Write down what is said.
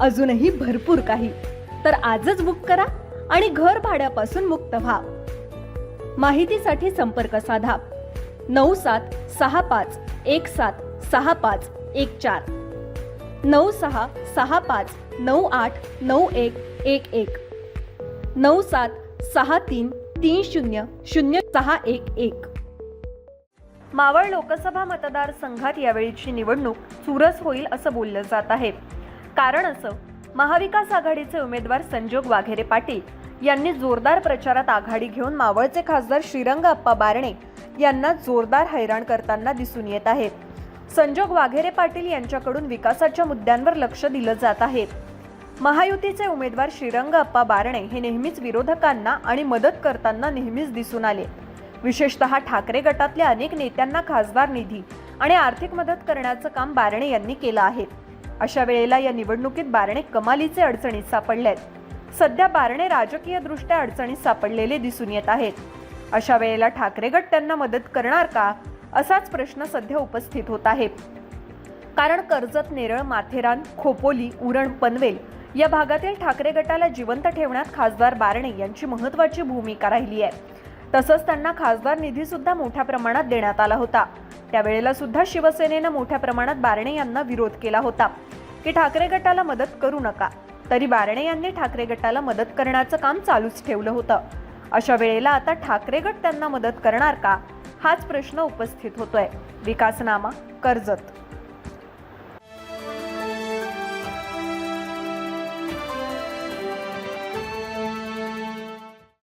अजूनही भरपूर काही. तर आजच बुक करा आणि घर भाड्यापासून मुक्त व्हा. माहितीसाठी संपर्क साधा. नऊ सात सहा पाच एक सात सहा पाच एक चार. नऊ सहा सहा पाच नऊ आठ नऊ एक एक एक. नऊ सात सहा तीन तीन शून्य शून्य सहा एक एक. मावळ लोकसभा मतदारसंघात यावेळीची निवडणूक चुरस होईल असं बोललं जात आहे. कारण असं महाविकास आघाडीचे उमेदवार संजोग वाघेरे पाटील यांनी जोरदार प्रचारात आघाडी घेऊन मावळचे खासदार श्रीरंग अप्पा बारणे यांना जोरदार हैराण करताना दिसून येत आहेत. संजोग वाघेरे पाटील यांच्याकडून विकासाच्या मुद्द्यांवर लक्ष दिलं जात आहे. महायुतीचे उमेदवार श्रीरंग अप्पा बारणे हे नेहमीच विरोधकांना आणि मदत करताना नेहमीच दिसून आले. विशेषतः ठाकरे गटातल्या अनेक नेत्यांना खासदार निधी आणि आर्थिक मदत करण्याचं काम बारणे यांनी केलं आहे. अशा वेळेला या निवडणुकीत बारणे कमालीचे अडचणीत सापडलेत. सध्या बारणे राजकीयदृष्ट्या अडचणीत सापडलेले दिसून येत आहेत. अशा वेळेला ठाकरे गट त्यांना मदत करणार का? असाच प्रश्न सध्या उपस्थित होत आहे. कारण कर्जत नेरळ माथेरान खोपोली उरण पनवेल या भागातील ठाकरे गटाला जिवंत ठेवण्यात खासदार बारणे यांची महत्वाची भूमिका राहिली आहे. तसंच त्यांना खासदार निधीसुद्धा मोठ्या प्रमाणात देण्यात आला होता. त्यावेळेला सुद्धा शिवसेनेनं मोठ्या प्रमाणात बारणे यांना विरोध केला होता. की ठाकरे गटाला मदत करू नका तरी बारणे यांनी ठाकरे गटाला मदत करण्याचं काम चालूच ठेवलं होतं. अशा वेळेला आता ठाकरे गट त्यांना मदत करणार का? हाच प्रश्न उपस्थित होतोय. विकासनामा कर्जत.